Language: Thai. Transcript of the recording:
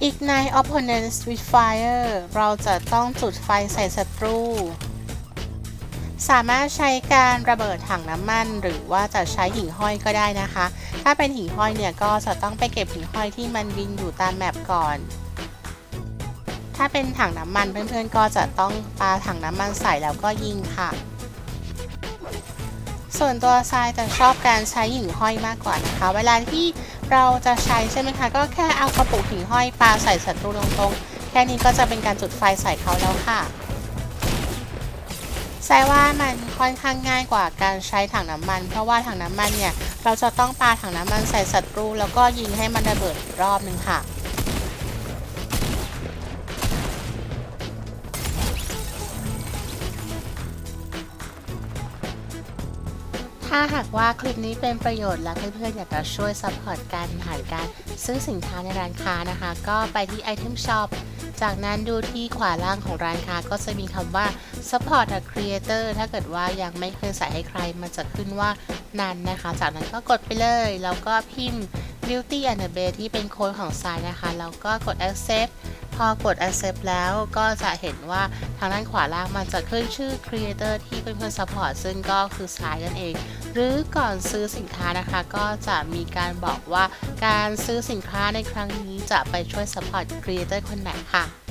Ignite opponents with fire เราจะต้องจุดไฟใส่ศัตรู สามารถใช้การระเบิดถังน้ำมัน หรือว่าจะใช้หิ่งห้อยก็ได้นะคะ ถ้าเป็นหิ่งห้อยเนี่ยก็จะต้องไปเก็บหิ่งห้อยที่มันบินอยู่ตามแมปก่อน ถ้าเป็นถังน้ำมันเพื่อนๆก็จะต้องปาถังน้ำมันใส่แล้วก็ยิงค่ะ ส่วนตัวทรายจะชอบการใช้หิ่งห้อยมากกว่านะคะ เวลาที่เราจะใช้ใช่ไหมคะ ก็แค่เอากระปุกหิ่งห้อยปลาใส่ศัตรูตรงๆ แค่นี้ก็จะเป็นการจุดไฟใส่เขาแล้วค่ะทรายว่ามันค่อนข้างง่ายกว่าการใช้ถังน้ำมัน เพราะว่าถังน้ำมันเนี่ยเราจะต้องปาถังน้ำมันใส่ศัตรู แล้วก็ยิงให้มันระเบิดอีกรอบหนึ่งค่ะ ถ้าหากว่าคลิปนี้เป็นประโยชน์และเพื่อนๆอยากจะช่วยซัพพอร์ตการผ่านการซื้อสินค้าในร้านค้านะคะ ก็ไปที่ Item Shop จากนั้นดูที่ขวาล่างของร้านค้าก็จะมีคำว่า Support a Creator ถ้าเกิดว่ายังไม่เคยใส่ให้ใคร มันจะขึ้นว่านันนะคะ จากนั้นก็กดไปเลย แล้วก็พิมพ์ Beauty and the Bay ที่เป็นโค้ดของไซน์นะคะ แล้วก็กด Accept พอกด accept แล้วก็จะเห็นว่าทางด้านขวาล่างมันจะขึ้นชื่อ creator ที่เป็นเพื่อน support ซึ่งก็คือสายนั่นเอง หรือก่อนซื้อสินค้านะคะ ก็จะมีการบอกว่าการซื้อสินค้าในครั้งนี้จะไปช่วย support creator คนไหนค่ะ